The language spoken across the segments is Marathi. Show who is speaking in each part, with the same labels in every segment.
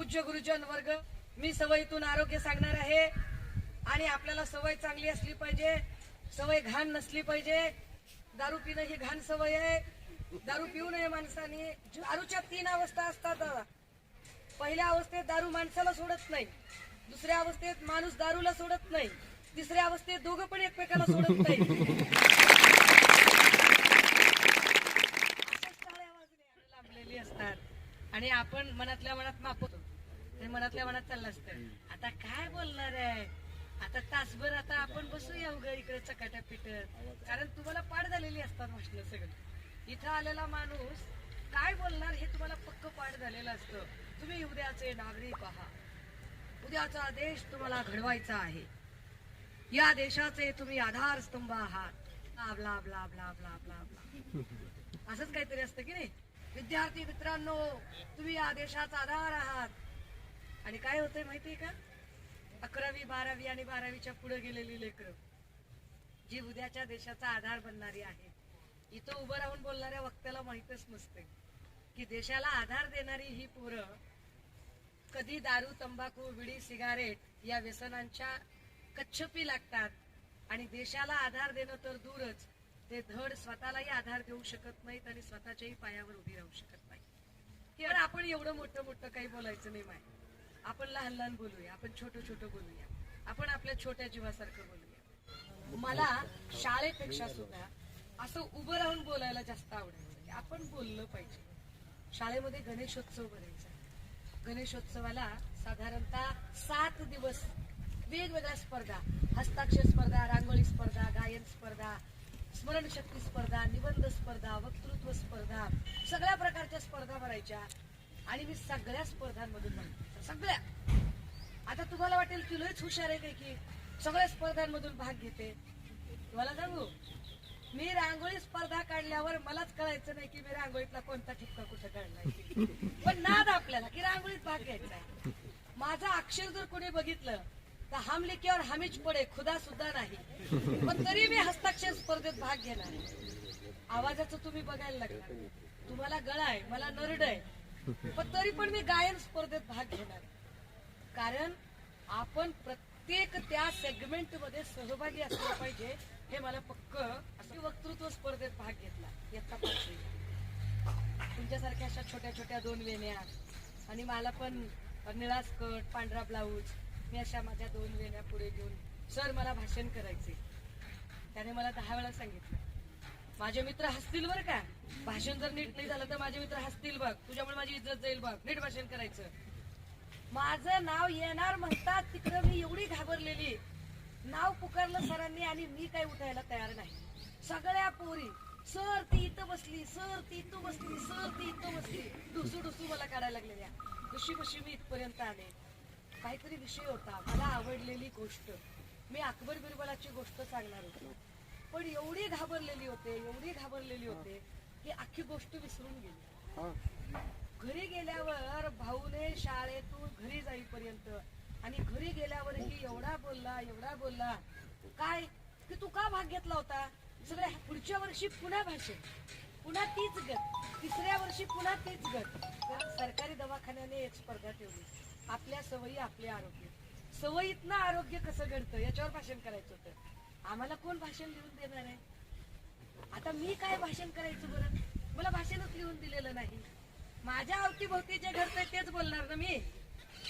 Speaker 1: पूज्य गुरुजन वर्ग मी सवयीतून आरोग्य सांगणार आहे. आणि आपल्याला सवय चांगली असली पाहिजे सवय घाण नसली पाहिजे. दारू पिणं ही घाण सवय आहे. दारू पिऊ नये माणसाने. दारूच्या तीन अवस्था असतात दादा. पहिल्या अवस्थेत दारू माणसाला सोडत नाही. दुसऱ्या अवस्थेत माणूस दारूला सोडत नाही. तिसऱ्या अवस्थेत दोघं पण एकमेकाला सोडत नाही. असतात. आणि आपण मनातल्या मनात मापतो. मनातल्या मनात चाललं असतं. आता काय बोलणार आहे? आता तासभर आता आपण बसूया उघड इकडे चकाट्या पिटत. कारण तुम्हाला पाठ झालेली असतात भाषण सगळं. इथं आलेला माणूस काय बोलणार हे तुम्हाला पक्क पाठ झालेलं असतं. तुम्ही उद्याचे नागरिक आहात उद्याचा देश तुम्हाला घडवायचा आहे. या देशाचे तुम्ही आधारस्तंभ आहात. Blah blah blah blah blah blah. असंच काहीतरी असतं की नाही? विद्यार्थी मित्रांनो तुम्ही या देशाचा आधार आहात. आणि काय होतंय माहितीये का? अकरावी बारावी आणि बारावीच्या पुढे गेलेली लेकरं जी उद्याच्या देशाचा आधार बनणारी आहेत इथं उभं राहून बोलणाऱ्या वक्त्याला माहितच नसते की देशाला आधार देणारी ही पोरं कधी दारू तंबाखू विडी सिगारेट या व्यसनांच्या कच्छपी लागतात आणि देशाला आधार देणं तर दूरच. ते धड स्वतःलाही आधार देऊ शकत नाहीत आणि स्वतःच्याही पायावर उभी राहू शकत नाही आपण एवढं मोठं मोठं काही बोलायचं नाही माहिती आपण लहान लहान बोलूया आपण छोटं छोटं बोलूया आपण आपल्या छोट्या जीवासारखं बोलूया. मला शाळेपेक्षा सुद्धा असं उभं राहून बोलायला जास्त आवडायचं की म्हणजे आपण बोललं पाहिजे. शाळेमध्ये गणेशोत्सव भरायचा गणेशोत्सवाला साधारणतः सात दिवस वेगवेगळ्या स्पर्धा हस्ताक्षर स्पर्धा रांगोळी स्पर्धा गायन स्पर्धा स्मरणशक्ती स्पर्धा निबंध स्पर्धा वक्तृत्व स्पर्धा सगळ्या प्रकारच्या स्पर्धा भरायच्या. आणि मी सगळ्या स्पर्धांमधून भाग सगळ्या आता तुम्हाला वाटेल की लयच हुशार आहे काय की सगळ्या स्पर्धांमधून भाग घेते. तुम्हाला सांगू? मी रांगोळी स्पर्धा काढल्यावर मलाच कळायचं नाही की मी रांगोळीतला कोणता ठिपका कुठं काढलाय. पण नाद आपल्याला की रांगोळीत भाग घ्यायचा आहे. माझं अक्षर जर कोणी बघितलं तर हम लिखीवर हमीच पडे खुदा सुद्धा नाही. पण तरी मी हस्ताक्षर स्पर्धेत भाग घेणार आवाजाचं तुम्ही बघायला लागला तुम्हाला गळा आहे मला नरड आहे. पण तरी पण मी गायन स्पर्धेत भाग घेणार. कारण आपण प्रत्येक त्या सेगमेंटमध्ये सहभागी असलं पाहिजे हे मला पक्क अशी वक्तृत्व स्पर्धेत भाग घेतला. इयत्ता तुमच्यासारख्या अशा छोट्या छोट्या दोन वेण्या आणि मला पण निळा स्कर्ट पांढरा ब्लाऊज मी अशा माझ्या दोन वेण्या पुढे घेऊन सर मला भाषण करायचे. त्याने मला दहा वेळा सांगितलं. माझे मित्र हसतील बरं का? भाषण जर नीट नाही झालं तर माझे मित्र हसतील बघ. तुझ्यामुळे माझी इज्जत जाईल बघ. नीट भाषण करायचं. माझं नाव येणार म्हणतात तिकडं मी एवढी घाबरलेली. नाव पुकारलं सरांनी आणि मी काय उठायला तयार नाही. सगळ्या पोरी सर ती इथं बसली सर ती इथं बसली सर ती इथं बसली. डुसू डुसू मला काढायला लागलेल्या कशी कशी मी इथपर्यंत आले. काहीतरी विषय होता. मला आवडलेली गोष्ट. मी अकबर बिरबलाची गोष्ट सांगणार होतो. पण एवढी घाबरलेली होते एवढी घाबरलेली होते की अख्खी गोष्ट विसरून गेली. घरी गेल्यावर भाऊने शाळेतून घरी जाईपर्यंत आणि घरी गेल्यावरही एवढा बोलला एवढा बोलला. काय? की तू का भाग घेतला होता? सगळ्या पुढच्या वर्षी पुन्हा भाषण. पुन्हा तीच गत. तिसऱ्या वर्षी पुन्हा तीच गत. सरकारी दवाखान्याने एक स्पर्धा ठेवली. आपल्या सवयी आपले आरोग्य. सवयीतनं आरोग्य कसं घडतं याच्यावर भाषण करायचं होतं. आम्हाला कोण भाषण लिहून देणार आहे? आता मी काय भाषण करायचं बरं? मला भाषणच लिहून दिलेलं नाही. माझ्या अवतीभोवती जे घडतंय तेच बोलणार ना मी?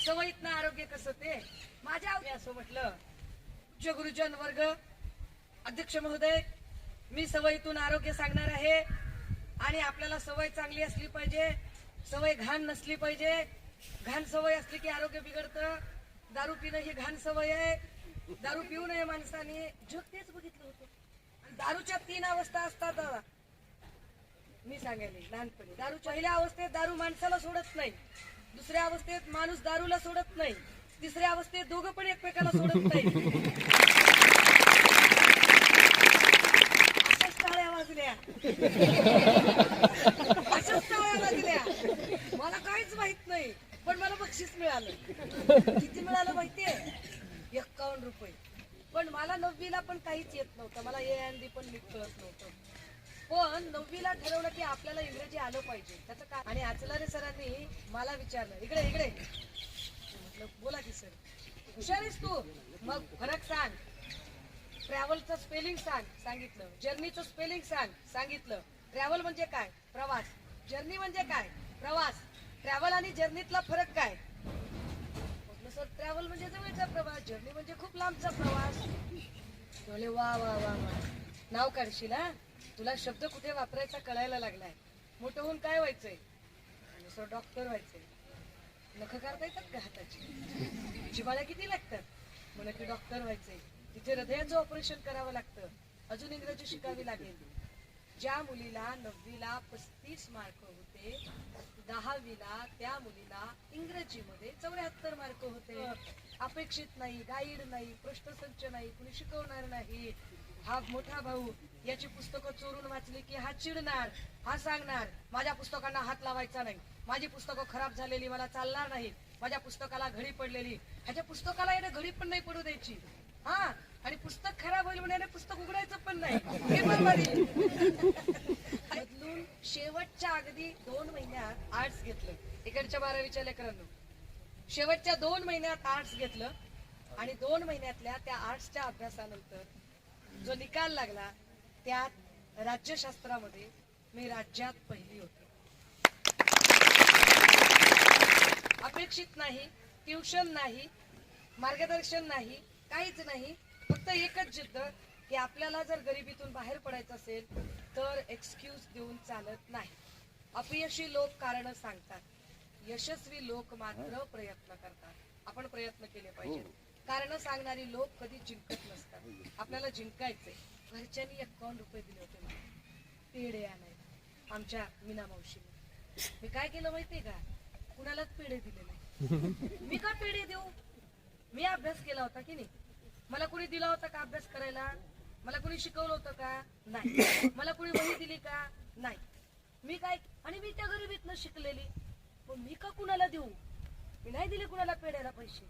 Speaker 1: सवयीतनं आरोग्य कसं ते? माझ्या अवती असं म्हटलं उच्च गुरुजन वर्ग अध्यक्ष महोदय मी सवयीतून आरोग्य सांगणार आहे आणि आपल्याला सवय चांगली असली पाहिजे सवय घाण नसली पाहिजे. घाण सवय असली की आरोग्य बिघडतं. दारू पिणं ही घाण सवय आहे. दारू पिऊ नये माणसाने. जग तेच बघितलं होतं. आणि दारूच्या तीन अवस्था असतात दादा. मी सांगायला लहानपणी. दारू पहिल्या अवस्थेत दारू माणसाला सोडत नाही. दुसऱ्या अवस्थेत माणूस दारूला सोडत नाही. तिसऱ्या अवस्थेत दोघं पण एकमेकाला सोडत नाही. अशाच टाळ्या वाजल्या अशाच टाळ्या वाजल्या मला काहीच माहीत नाही पण मला बक्षीस मिळालं किती मिळालं माहितीये एक्कावन्न रुपये पण मला नववीला पण काहीच येत नव्हतं मला ए एन डी पण नीट कळत नव्हतं पण नववीला ठरवलं की आपल्याला इंग्रजी आलं पाहिजे. त्याचं काय आणि आचलारे सरांनी मला विचारलं इकडे इकडे. म्हटलं बोला की सर. हुशारीस तू. मग फरक सांग. ट्रॅव्हलचं स्पेलिंग सांग सांगितलं. जर्नीचं स्पेलिंग सांग सांगितलं. ट्रॅव्हल म्हणजे काय? प्रवास. जर्नी म्हणजे काय? प्रवास. ट्रॅव्हल आणि जर्नीतला फरक काय? म्हटलं सर ट्रॅव्हल म्हणजे जवळचा प्रवास जर्नी म्हणजे खूप लांबचा प्रवास. बोले वा वा वा वा. नाव काढशील हा? तुला शब्द कुठे वापरायचा कळायला लागलाय? मोठं होऊन काय व्हायचंय? आणि सर डॉक्टर व्हायचंय. नख काढता येतात का हाताची? जिवाळ्या किती लागतात? म्हणे की डॉक्टर व्हायचंय. तिथे हृदयाचं ऑपरेशन करावं लागतं. अजून इंग्रजी शिकावी लागेल. ज्या मुलीला नववीला पस्तीस मार्क होते दहावीला त्या मुलीला इंग्रजीमध्ये चौऱ्याहत्तर मार्क होते. अपेक्षित नाही गाईड नाही पृष्ठसंच नाही कुणी शिकवणार नाही. हा मोठा भाऊ याची पुस्तकं चोरून वाचली की हा चिडणार हा सांगणार माझ्या पुस्तकांना हात लावायचा नाही. माझी पुस्तकं खराब झालेली मला चालणार नाही. माझ्या पुस्तकाला घडी पडलेली. ह्याच्या पुस्तकाला याने घडी पण नाही पडू द्यायची. हा आणि पुस्तक खराब होईल म्हणे पुस्तक उघडायचं पण नाही. हे पण बदलून शेवटच्या अगदी दोन महिन्यात आर्ट्स घेतलं. इकडच्या बारावीच्या लेकरांनो. शेवटच्या दोन महिन्यात आर्ट्स घेतलं आणि दोन महिन्यातल्या त्या आर्ट्सच्या अभ्यासानंतर जो निकाल लागला त्यात राज्यशास्त्रामध्ये मी राज्यात पहिली होते. अपेक्षित नाही ट्युशन नाही मार्गदर्शन नाही काहीच नाही. फक्त एकच जिद्द की आपल्याला जर गरिबीतून बाहेर पडायचं असेल तर एक्सक्यूज देऊन चालत नाही. अपयशी लोक कारण सांगतात. यशस्वी लोक मात्र प्रयत्न करतात. आपण प्रयत्न केले पाहिजे कारण सांगणारी लोक कधी जिंकत नसतात. आपल्याला जिंकायचंय. घरच्यांनी एकावन्न रुपये दिले होते मला? पेढे आणायला. आमच्या मीना मावशीने. मी काय केलं माहितीये का? कुणालाच पेढे दिले नाही. मी का पेढे देऊ? मी अभ्यास केला होता की नाही? मला कुणी दिला होता का अभ्यास करायला? मला कुणी शिकवलं होतं का? नाही. मला कुणी वही दिली का? नाही. मी काय आणि मी त्या गरिबीतनं शिकलेली. पण मी का कुणाला देऊ? मी नाही दिले कुणाला पेढ्याला पैसे.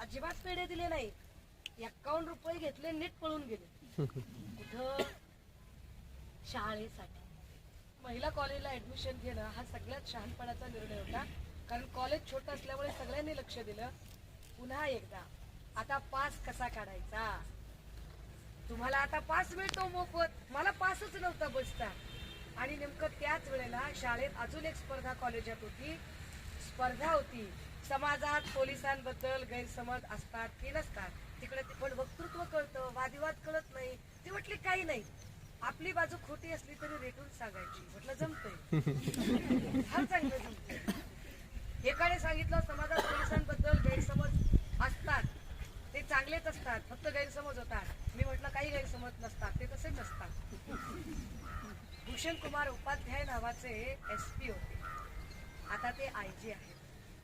Speaker 1: अजिबात पेढे दिले नाही. एकावन्न रुपये घेतले नीट पळून गेले. कुठं? शाळेसाठी. महिला कॉलेजला ऍडमिशन घेणं हा सगळ्यात शहाणपणाचा निर्णय होता. कारण कॉलेज छोटं असल्यामुळे सगळ्यांनी लक्ष दिलं. पुन्हा एकदा आता पास कसा काढायचा? तुम्हाला आता पास मिळतो मोफत. मला पासच नव्हता बसता आणि नेमकं त्याच वेळेला शाळेत अजून एक स्पर्धा कॉलेजात होती. स्पर्धा होती. समाजात पोलिसांबद्दल गैरसमज असतात की नसतात तिकडे पण वक्तृत्व कळतं वादिवाद कळत नाही ती म्हटली काही नाही. आपली बाजू खोटी असली तरी रेटून सांगायची. म्हटलं जमतंय. फार चांगलं जमतंय. एकाने सांगितलं समाजात पोलिसांबद्दल गैरसमज असतात. ते चांगलेच असतात फक्त गैरसमज होतात. मी म्हटलं काही गैरसमज नसतात ते तसे नसतात. भूषण कुमार उपाध्याय नावाचे एस पी होते. आता ते आय जी आहेत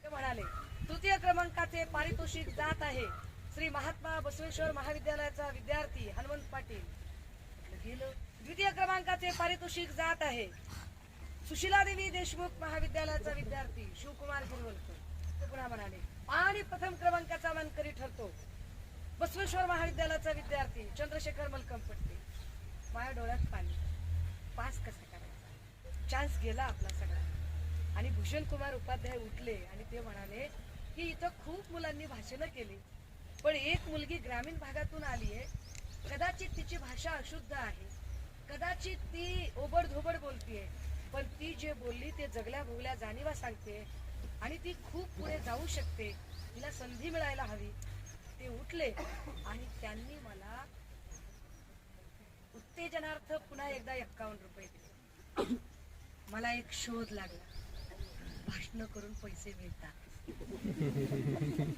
Speaker 1: ते म्हणाले तृतीय क्रमांकाचे पारितोषिक जात आहे. श्री महात्मा बसवेश्वर महाविद्यालयाचा विद्यार्थी हनुमंत पाटील. गेलं. द्वितीय क्रमांकाचे पारितोषिक जात आहे. सुशिला देवी देशमुख महाविद्यालयाचा विद्यार्थी शिवकुमार गिरवलकर ते पुन्हा म्हणाले आणि प्रथम क्रमांकाचा मानकरी ठरतो. बसवेश्वर महाविद्यालयाचा विद्यार्थी चंद्रशेखर मलकमपट्टी. माझ्या डोळ्यात पाणी. पास कसा करायचा? चान्स गेला आपला सगळा. आणि भूषण कुमार उपाध्याय उठले आणि ते म्हणाले की इथं खूप मुलांनी भाषणं केली. पण एक मुलगी ग्रामीण भागातून आली आहे कदाचित तिची भाषा अशुद्ध आहे. कदाचित ती ओबड धोबड बोलतीये. पण ती जे बोलली ते जगल्या भोगल्या जाणीवा सांगते आणि ती खूप पुढे जाऊ शकते. तिला संधी मिळायला हवी. ते उठले आणि त्यांनी मला उत्तेजनार्थ पुन्हा एकदा एक्कावन्न रुपये दिले. मला एक शोध लागला. भाषण करून पैसे मिळतात.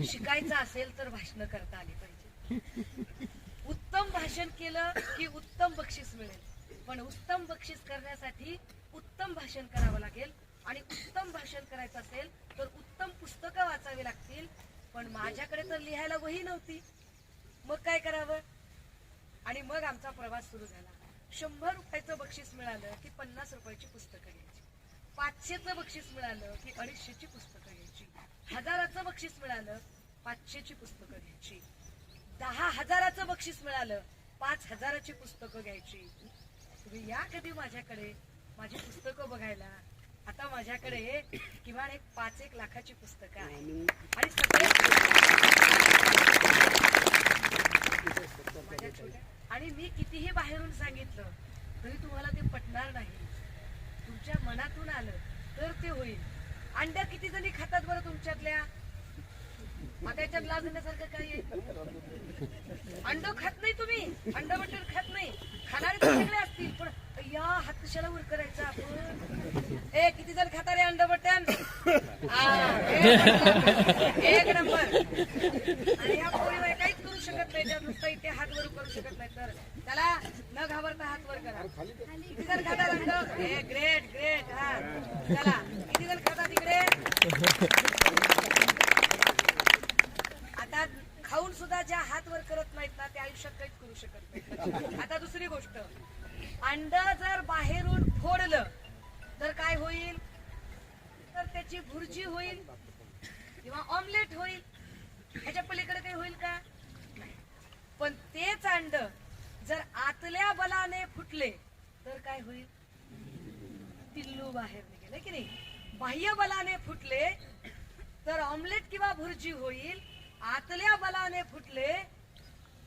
Speaker 1: शिकायचं असेल तर भाषण करता आली पाहिजे. उत्तम भाषण केलं की उत्तम बक्षीस मिळेल. पण उत्तम बक्षीस करण्यासाठी उत्तम भाषण करावं लागेल आणि उत्तम भाषण करायचं असेल तर उत्तम पुस्तकं वाचावी लागतील. पण माझ्याकडे तर लिहायला वही नव्हती. मग काय करावं? आणि मग आमचा प्रवास सुरू झाला. शंभर रुपयाचं बक्षीस मिळालं की पन्नास रुपयाची पुस्तकं घ्यायची. पाचशेचं बक्षीस मिळालं की अडीचशेची पुस्तकं घ्यायची. हजाराचं बक्षीस मिळालं पाचशेची पुस्तकं घ्यायची. दहा हजाराचं बक्षीस मिळालं पाच हजाराची पुस्तकं घ्यायची. तुम्ही या कधी माझ्याकडे? माझी पुस्तकं बघायला. आता माझ्याकडे किमान एक पाच एक लाखाची पुस्तकं आहे आणि आणि मी कितीही बाहेरून सांगितलं तरी तुम्हाला ते पटणार नाही. तुमच्या मनातून आलं तर ते होईल. अंड्या किती जणी खातात बरं तुमच्यातल्या? त्याच्यात लाज काय काही अंड खात नाही तुम्ही. अंड मटण खात नाही. खाणारे सगळे असतील पण या हात उर करायचा आपण. ए किती जण खाता रे अंड बटन एक नंबर. आणि ह्या पोळीवर काहीच करू शकत नाही त्या नुसता इथे हात वर करू शकत नाही तर. चला न घाबरता हात वर करा. किती जण खाता ग्रेट ग्रेट हा. चला किती जण खाता तिकडे? आता खाऊन सुद्धा ज्या हात वर करत नाहीत ना ते आयुष्यात काहीच करू शकत नाही आता दुसरी गोष्ट. अंड जर बाहेरून फोडलं तर काय होईल? तर त्याची भुर्जी होईल किंवा ऑमलेट होईल. ह्याच्या पलीकडे काही होईल का? पण तेच अंड जर आतल्या बलाने फुटले तर काय होईल? पिल्लू बाहेर निघेल की नाही? बाह्य बलाने फुटले तर ऑमलेट किंवा भुर्जी होईल. आतल्या बलाने फुटले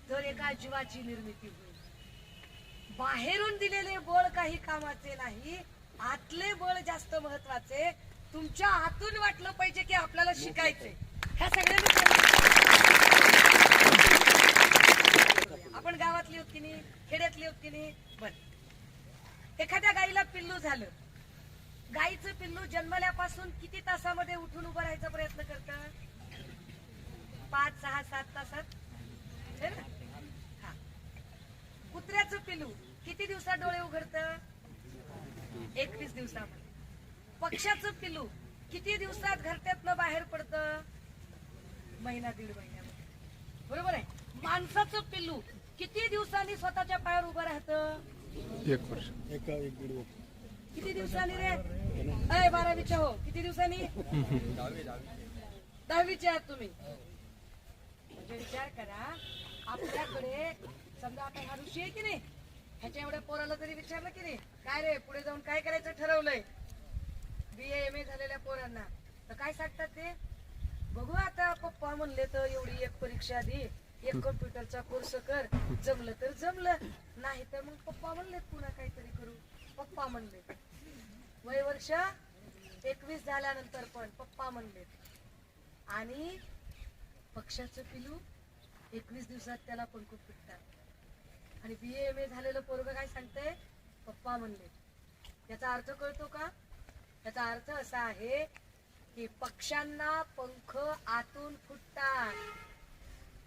Speaker 1: तर एका जीवाची निर्मिती होईल. बाहेरून दिलेले बळ काही कामाचे नाही आतले बळ जास्त महत्त्वाचे. तुमच्या आतून वाटलं पाहिजे की आपल्याला शिकायचे ह्या सगळ्यांनी आपण गावातली होत की नाही खेड्यातली होत की नाही बर. एखाद्या गाईला पिल्लू झालं. गाईचं पिल्लू जन्मल्यापासून किती तासामध्ये उठून उभं राहायचा प्रयत्न करतं? पाच सहा सात तासात? हा. कुत्र्याचं पिल्लू किती दिवसात डोळे उघडत? एकवीस दिवसामध्ये. पक्ष्याचं पिल्लू किती दिवसात घरट्यातनं बाहेर पडतं? महिना दीड महिन्यामध्ये. बरोबर आहे? माणसाचं पिल्लू किती दिवसांनी स्वतःच्या पायावर उभं राहतं?
Speaker 2: एक वर्ष.
Speaker 3: एका एक दीड वर्ष.
Speaker 1: किती दिवसांनी रे? अय बारावीच्या हो. किती दिवसांनी? दहावीचे आहात तुम्ही. म्हणजे विचार करा आपल्याकडे समजा आता हा ऋषी आहे की नाही? ह्याच्या एवढ्या पोराला तरी विचारलं की नाही काय रे पुढे जाऊन काय करायचं ठरवलंय? बी एम ए झालेल्या पोरांना. तर काय सांगतात ते? बघू आता पप्पा म्हणले तर एवढी एक परीक्षा दे एक कम्प्युटरचा कोर्स कर. जमलं तर जमलं. नाही तर मग पप्पा म्हणले पुन्हा काहीतरी करू. पप्पा म्हणले वय वर्ष एकवीस झाल्यानंतर पण पप्पा म्हणले आणि पक्षाचं पिलू एकवीस दिवसात त्याला पण खूप पिटतात आणि बी एम ए झालेलं पोरग काय सांगतंय? पप्पा म्हणले याचा अर्थ कळतो का? याचा अर्थ असा आहे की पक्ष्यांना पंख आतून फुटतात.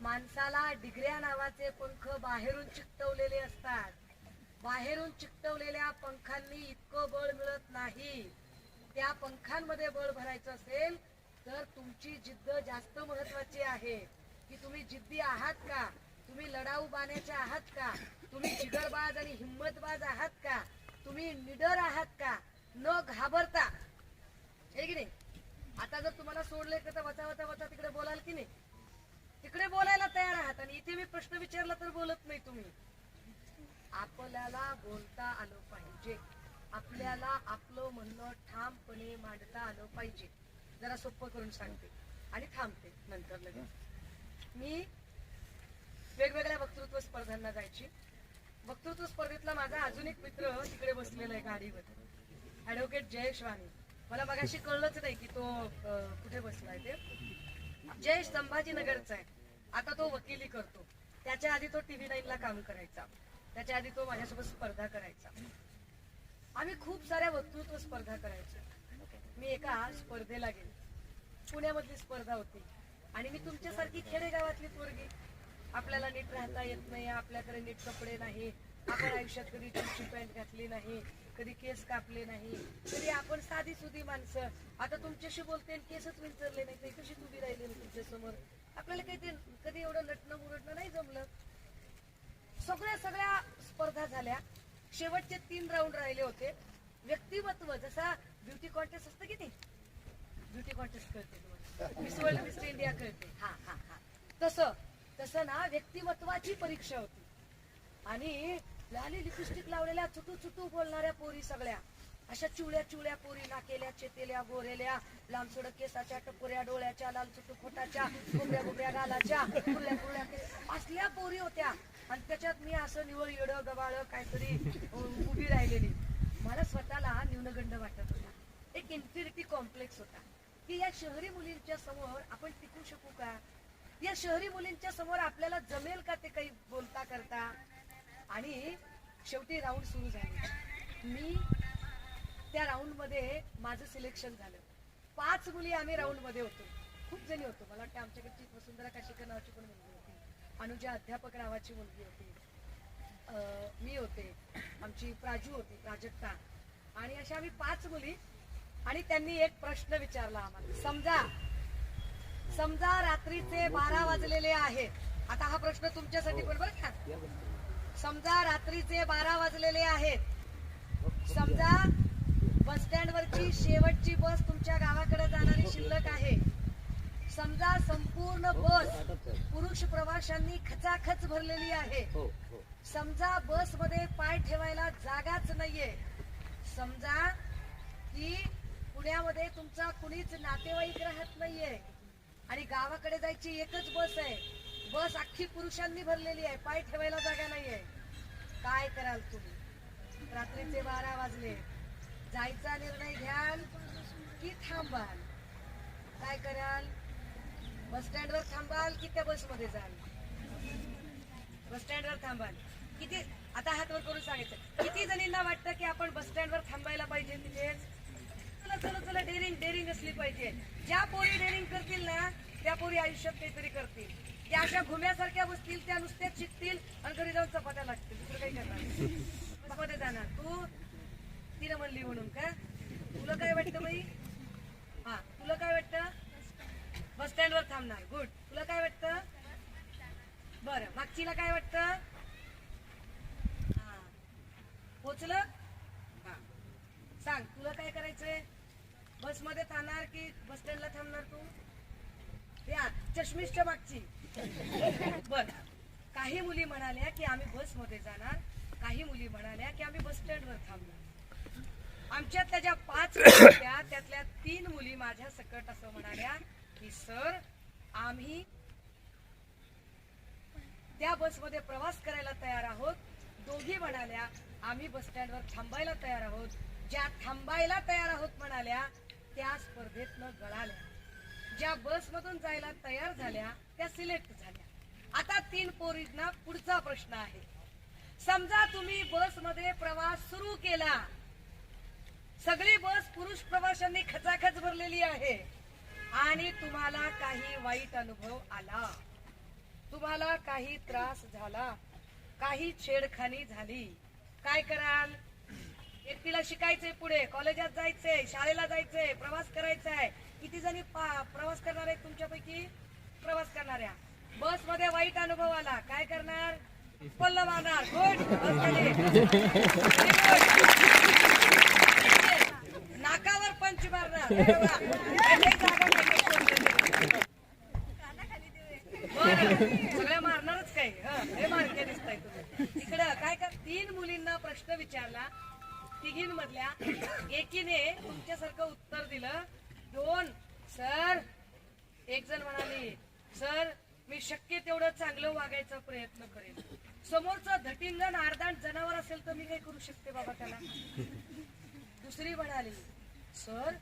Speaker 1: माणसाला डिग्र्या नावाचे पंख बाहेरून चिकटवलेले असतात. बाहेरून चिकटवलेल्या पंखांनी इतकं बळ मिळत नाही. त्या पंखांमध्ये बळ भरायचं असेल तर तुमची जिद्द जास्त महत्वाची आहे. की तुम्ही जिद्दी आहात का? तुम्ही लढाऊ बाण्याचे आहात का? तुम्ही जिगरबाज आणि हिंमतबाज आहात का? तुम्ही निडर आहात का? न घाबरता. हे की नाही? आता जर तुम्हाला सोडले तर वचा वचा वचा तिकडे बोलाल की नाही? तिकडे बोलायला तयार आहात आणि इथे मी प्रश्न विचारला तर बोलत नाही तुम्ही. आपल्याला बोलता आलं पाहिजे. आपल्याला आपलं म्हणणं ठामपणे मांडता आलं पाहिजे. जरा सोपं करून सांगते. आणि थांबते नंतर लगेच. मी वेगवेगळ्या वक्तृत्व स्पर्धांना जायची. वक्तृत्व स्पर्धेतला माझा अजून एक मित्र तिकडे बसलेला आहे गाडीवर. ऍडव्होकेट जयेश वाणी. मला मगाशी कळलंच नाही की तो कुठे बसलाय ते. जय संभाजीनगरचा आहे. आता तो वकिली करतो. त्याच्या आधी तो टीव्ही नाईन ला काम करायचा. त्याच्या आधी तो माझ्यासोबत स्पर्धा करायचा. आम्ही खूप साऱ्या वक्तृत्व स्पर्धा करायचो. मी एका स्पर्धेला गेले. पुण्यामधली स्पर्धा होती. आणि मी तुमच्यासारखी खेडेगावातली पोरगी. आपल्याला नीट राहता येत नाही. आपल्याकडे नीट कपडे नाही. आपण आयुष्यात कधी जीन्सची पॅन्ट घातली नाही. कधी केस कापले नाही कधी आपण साधी सुधी माणसं. आता तुमच्याशी बोलते आणि केसच विंचरले नाही ते कशी उभी राहिली तुमच्यासमोर आपल्याला काही कधी एवढं नटणं मुरटणं नाही जमलं. सगळ्या सगळ्या स्पर्धा झाल्या. शेवटचे तीन राऊंड राहिले होते. व्यक्तिमत्व जसा ब्युटी कॉन्टेस्ट असतं की नाही? ब्युटी कॉन्टेस्ट कळते मिस वर्ल्ड मिस इंडिया कळते. हा हा हा. तसं तसं ना व्यक्तिमत्वाची परीक्षा होती. आणि लाली लिपस्टिक लावलेल्या चुटू चुटू बोलणाऱ्या पोरी सगळ्या. अशा चिवळ्या चिवळ्या पोरी नाकेल्या चेतेल्या गोरेल्या लांब केसाच्या टपोऱ्या डोळ्याच्या लाल चुटू खोटाच्या गुबऱ्या गुबऱ्या गालाच्या कुरल्या कुरल्या असल्या पोरी होत्या. आणि त्याच्यात मी असं निवळ येड गबाळ काहीतरी उभी राहिलेली. मला स्वतःला न्यूनगंड वाटत होता. एक इन्फिनिटी कॉम्प्लेक्स होता. की या शहरी मुलींच्या समोर आपण टिकू शकू का? या शहरी मुलींच्या समोर आपल्याला जमेल का ते काही बोलता करता? आणि शेवटी राऊंड सुरू झाले. मी त्या राऊंडमध्ये माझं सिलेक्शन झालं. पाच मुली आम्ही राऊंडमध्ये होतो. खूप जणी होतो. मला वाटतं आमच्याकडची वसुंधरा काशीकर नावाची पण मुलगी होती. अनुजा अध्यापक नावाची मुलगी होती. मी होते. आमची प्राजू होती प्राजक्ता. आणि अशा आम्ही पाच मुली आणि त्यांनी एक प्रश्न विचारला आम्हाला. समजा समजा रात्रीचे बारा वाजलेले आहेत. आता हा प्रश्न तुमच्यासाठी पण बरं का? समजा रात्रीचे बारा वाजलेले आहेत. समजा बस स्टँड वरची शेवटची बस तुमच्या गावाकडे जाणारी शिल्लक आहे. समजा संपूर्ण बस पुरुष प्रवाशांनी खचाखच भरलेली आहे.
Speaker 2: हो हो.
Speaker 1: समजा बसमध्ये पाय ठेवायला जागाच नाहीये. समजा की पुण्यामध्ये तुमचा कुणीच नातेवाईक राहत नाहीये. आणि गावाकडे जायची एकच बस आहे. बस अख्खी पुरुषांनी भरलेली आहे. पाय ठेवायला जागा नाहीये. काय कराल तुम्ही? रात्रीचे बारा वाजले. जायचा निर्णय घ्याल की थांबाल? काय कराल? बस स्टँडवर थांबाल की त्या बसमध्ये जाल? बस स्टँडवर थांबाल. किती आता हात वर करून सांगायचं. किती जणींना वाटतं की आपण बस स्टँडवर थांबायला पाहिजे तिथेच? चला चला चला डेअरिंग डेअरिंग असली पाहिजे. ज्या पोरी डेअरिंग करतील ना त्या पोरी आयुष्यात काहीतरी करतील. त्या अशा घुम्यासारख्या बसतील त्या नुसत्याच शिकतील आणि घरी जाऊन चपात्या लागतील दुसरं काही करणार मध्ये जाणार. तू तिनं म्हणली म्हणून का? तुला काय वाटतं बाई? हा तुला काय वाटतं? बस स्टँडवर थांबणार. गुड. तुला काय वाटतं? बरं. मागचीला काय वाटतं? हा. पोचलं? हा. सांग तुला काय करायचंय? बसमध्ये थांबणार की बस स्टँडला थांबणार तू? या चष्मिष्ट मागची. बर. काही मुली म्हणाल्या की आम्ही बसमध्ये जाणार. काही मुली म्हणाल्या की आम्ही बस स्टँडवर थांबणार. आमच्यातल्या ज्या पाच मुली होत्या त्यातल्या तीन मुली माझ्या सकट असं म्हणाल्या की सर आम्ही त्या बसमध्ये प्रवास करायला तयार आहोत. दोघी म्हणाल्या आम्ही बस स्टँडवर थांबायला तयार आहोत. ज्या थांबायला तयार आहोत म्हणाल्या त्या स्पर्धेतनं गळाल्या. ज्या बसमधून जायला तयार झाल्या त्या सिलेक्ट झाल्या. आता तीन पोरींना पुढचा प्रश्न आहे. समजा तुम्ही बसमध्ये प्रवास सुरू केला. सगळी बस पुरुष प्रवाशांनी खचाखच भरलेली आहे. आणि तुम्हाला काही वाईट अनुभव आला. तुम्हाला काही त्रास झाला. काही छेडखानी झाली. काय कराल? एकटीला शिकायचंय पुढे. कॉलेजात जायचंय. शाळेला जायचंय. प्रवास करायचा आहे किती जणी पा- प्रवास करणार आहेत तुमच्यापैकी? प्रवास करणाऱ्या. बसमध्ये वाईट अनुभव आला. काय करणार? पल्ल मारणार नाकावर पंच मारणार. सगळ्या मारणारच काही. हे मारके दिसताय तुम्ही. इकडं काय कर तीन मुलींना प्रश्न विचारला. तिघींमधल्या एकीने तुमच्यासारखं उत्तर दिलं. दोन सर एक जण म्हणाली सर मी शक्य तेवढं चांगलं वागायचा प्रयत्न करेन. समोरचं धटिंगण आरदाण जनावर असेल तर मी काय करू शकते बाबा त्याला? दुसरी म्हणाली सर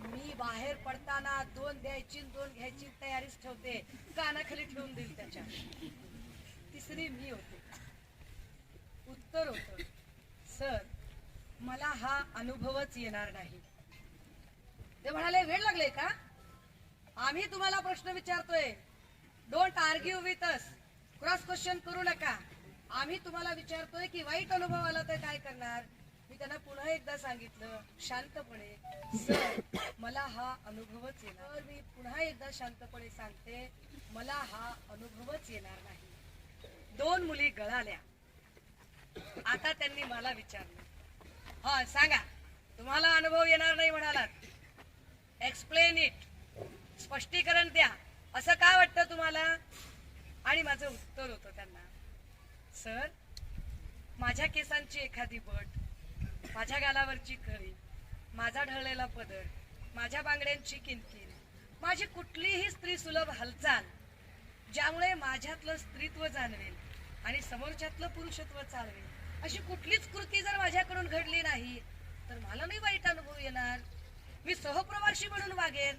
Speaker 1: मी बाहेर पडताना दोन द्यायची दोन घ्यायची तयारीच ठेवते. कानाखाली ठेवून देईल त्याच्या. तिसरी मी होते. उत्तर होत सर मला हा अनुभवच येणार नाही. ते म्हणाले वेळ लागले का? आम्ही तुम्हाला प्रश्न विचारतोय. Don't argue with us cross question करू नका. आम्ही तुम्हाला विचारतोय की वाईट अनुभव आला तर काय करणार? मी त्यांना पुन्हा एकदा सांगितलं शांतपणे. सर मला हा अनुभवच येणार मी पुन्हा एकदा शांतपणे सांगते मला हा अनुभवच येणार नाही. दोन मुली गळाल्या. आता त्यांनी मला विचारलं. हा सांगा. तुम्हाला अनुभव येणार नाही म्हणालात. एक्सप्लेन इट स्पष्टीकरण द्या. असं का वाटतं तुम्हाला? आणि माझं उत्तर होतं त्यांना. सर माझ्या केसांची एखादी बट माझ्या गालावरची खळी माझा ढळलेला पदर माझ्या बांगड्यांची किनकिन माझी कुठलीही स्त्री सुलभ हालचाल ज्यामुळे माझ्यातलं स्त्रीत्व जाणवेल आणि समोरच्यातलं पुरुषत्व चालवेल अशी कुठलीच कृती जर माझ्याकडून घडली नाही तर मला नाही वाईट अनुभव येणार. मी सहप्रवासी म्हणून वागेन.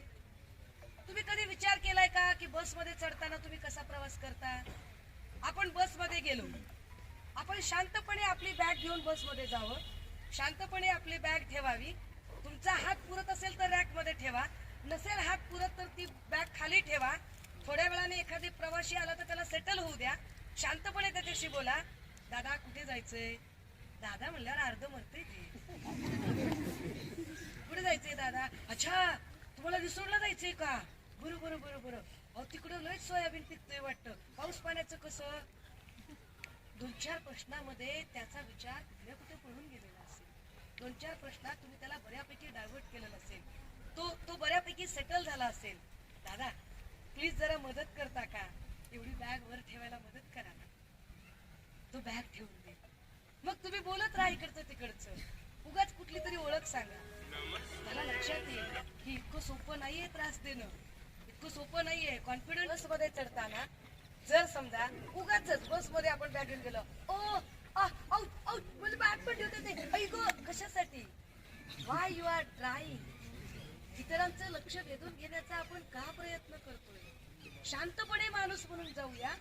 Speaker 1: तुम्ही कधी विचार केलाय का की बसमध्ये चढताना तुम्ही कसा प्रवास करता? आपण बसमध्ये गेलो. आपण शांतपणे आपली बॅग घेऊन बसमध्ये जावं. शांतपणे आपली बॅग ठेवावी. तुमचा हात पुरत असेल तर रॅकमध्ये ठेवा. नसेल हात पुरत तर ती बॅग खाली ठेवा. थोड्या वेळाने एखादी प्रवासी आला तर त्याला सेटल होऊ द्या. शांतपणे त्याच्याशी बोला. दादा कुठे जायचंय? दादा म्हणल्यावर अर्ध मरते कुठे जायचंय दादा? अच्छा तुम्हाला रिसोडला जायचंय का? बरं बरं बरं बरं अहो तिकडं लयच सोयाबीन पिकतोय वाटतं. पाऊस पाण्याचं कसं? दोन चार प्रश्नामध्ये त्याचा विचार कुठल्या कुठे पळून गेलेला असेल? दोन चार प्रश्नात तुम्ही त्याला बऱ्यापैकी डायव्हर्ट केलेला असेल. तो तो बऱ्यापैकी सेटल झाला असेल. दादा प्लीज जरा मदत करता का? एवढी बॅग वर ठेवायला मदत करा ना. तो बॅग ठेवून दे. मग तुम्ही बोलत राहा इकडचं तिकडचं. उगाच कुठली तरी ओळख सांगा. मला लक्षात येईल की इतकं सोपं नाहीये त्रास देणं. इतकं सोपं नाहीये. कॉन्फिडन्समध्ये चढताना जर समजा उगाच बसमध्ये आपण बॅग घेऊन गेलो ओ आ, आऊट मला बॅग पण ठेवते ते ऐ कशासाठी? वाय यू आर ड्राईंग इतरांचं लक्ष वेधून घेण्याचा आपण का प्रयत्न करतोय? शांतपणे माणूस म्हणून जाऊया.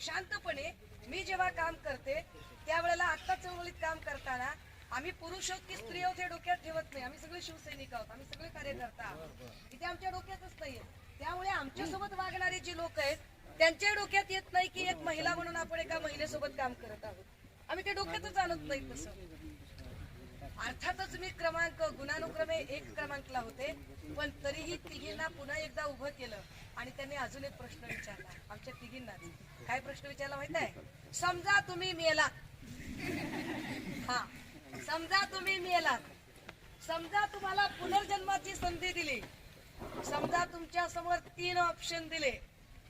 Speaker 1: शांतपणे मी जेव्हा काम करते त्यावेळेला आत्ता चळवळीत काम करताना आम्ही पुरुष आहोत की स्त्री आहोत हे डोक्यात ठेवत नाही. आम्ही सगळे शिवसैनिक आहोत. आम्ही सगळे कार्यकर्ता आहोत. इथे आमच्या डोक्यातच नाहीये. त्यामुळे आमच्यासोबत वागणारे जी लोक आहेत त्यांच्या डोक्यात येत नाही की एक महिला म्हणून आपण एका महिलेसोबत काम करत आहोत. आम्ही ते डोक्यातच आणत नाही तसं. अर्थातच मी क्रमांक गुणानुक्रमे एक क्रमांकला होते पण तरीही तिघींना पुन्हा एकदा उभं केलं आणि त्यांनी अजून एक प्रश्न विचारला. आमच्या तिघींनाच. काय प्रश्न विचारला माहीत आहे? समजा तुम्ही मेला. हा. समजा तुम्ही मेला. समजा तुम्हाला पुनर्जन्माची संधी दिली. समजा तुमच्यासमोर तीन ऑप्शन दिले.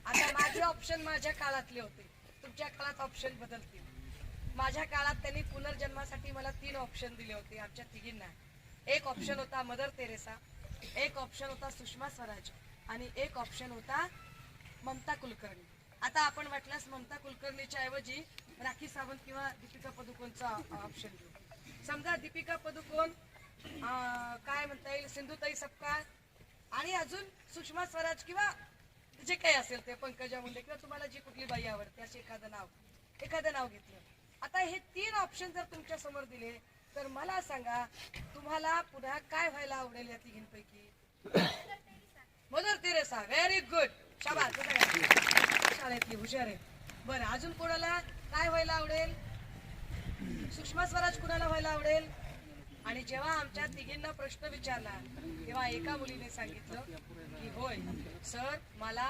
Speaker 1: आता माझे ऑप्शन माझ्या काळातले होते. तुमच्या काळात ऑप्शन बदलतील. माझ्या काळात त्यांनी पुनर्जन्मासाठी मला तीन ऑप्शन दिले होते आमच्या तिघींना. एक ऑप्शन होता मदर तेरेसा एक ऑप्शन होता सुषमा स्वराज आणि एक ऑप्शन होता ममता कुलकर्णी. आता आपण वाटल्यास ममता कुलकर्णीच्या ऐवजी राखी सावंत किंवा दीपिका पदुकोणचा ऑप्शन घेऊ. समजा दीपिका पदुकोण काय म्हणता येईल? सिंधुताई सपकाळ आणि अजून सुषमा स्वराज किंवा जे काही असेल ते पंकजा मुंडे किंवा तुम्हाला जी कुठली बाई आवडते असे एखादं नाव एखादं नाव घेतलं. आता हे तीन ऑप्शन जर तुमच्यासमोर दिले तर मला सांगा तुम्हाला पुन्हा काय व्हायला आवडेल या तिघींपैकी? मदर तेरेसा व्हेरी गुड शाबास शाळेतली हुशार आहे. बरं अजून कोणाला काय व्हायला आवडेल? सुषमा स्वराज कुणाला व्हायला आवडेल? आणि जेव्हा आमच्या तिघींना प्रश्न विचारला तेव्हा एका मुलीने सांगितलं की होय सर मला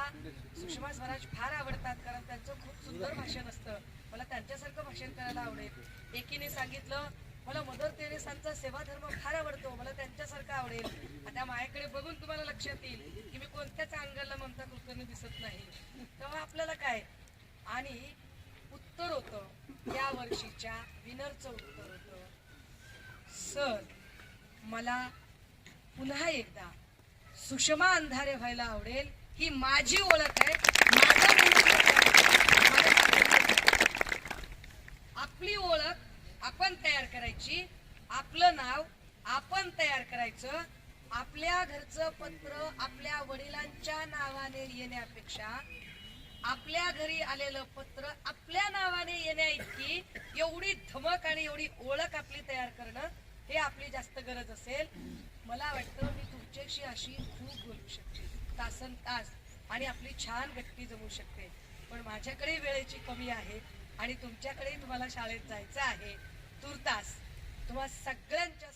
Speaker 1: सुषमा स्वराज फार आवडतात कारण त्यांचं खूप सुंदर भाषण असतं. मला त्यांच्यासारखं भाषण करायला आवडेल. एकीने सांगितलं मला मदर तेरेसांचा सेवाधर्म फार आवडतो मला त्यांच्यासारखं आवडेल. आता माझ्याकडे बघून तुम्हाला लक्षात येईल की मी कोणत्याच अंगाला ममता कुलकर्णी दिसत नाही. तेव्हा आपल्याला काय? आणि उत्तर होतं या वर्षीच्या विनरचं उत्तर. होतं सर मला पुन्हा एकदा सुषमा अंधारे व्हायला आवडेल ही माझी ओळख आहे. आपली ओळख आपण तयार करायची आपलं नाव आपण तयार करायचं आपल्या घरचं पत्र आपल्या वडिलांच्या नावाने येण्यापेक्षा आपल्या घरी आलेलं पत्र आपल्या नावाने येण्या इतकी एवढी धमक आणि एवढी ओळख आपली तयार करणं हे आपली जास्त गरज असेल. मला वाटतं मी तुमच्याशी अशी खूप बोलू शकते. तासन तास आणि आपली छान गट्टी जमू शकते. पण माझ्याकडे वेळेची कमी आहे आणि तुमच्याकडे तुम्हाला शाळेत जायचं आहे. तुर्तास. तुम्हा सगळ्यांच्या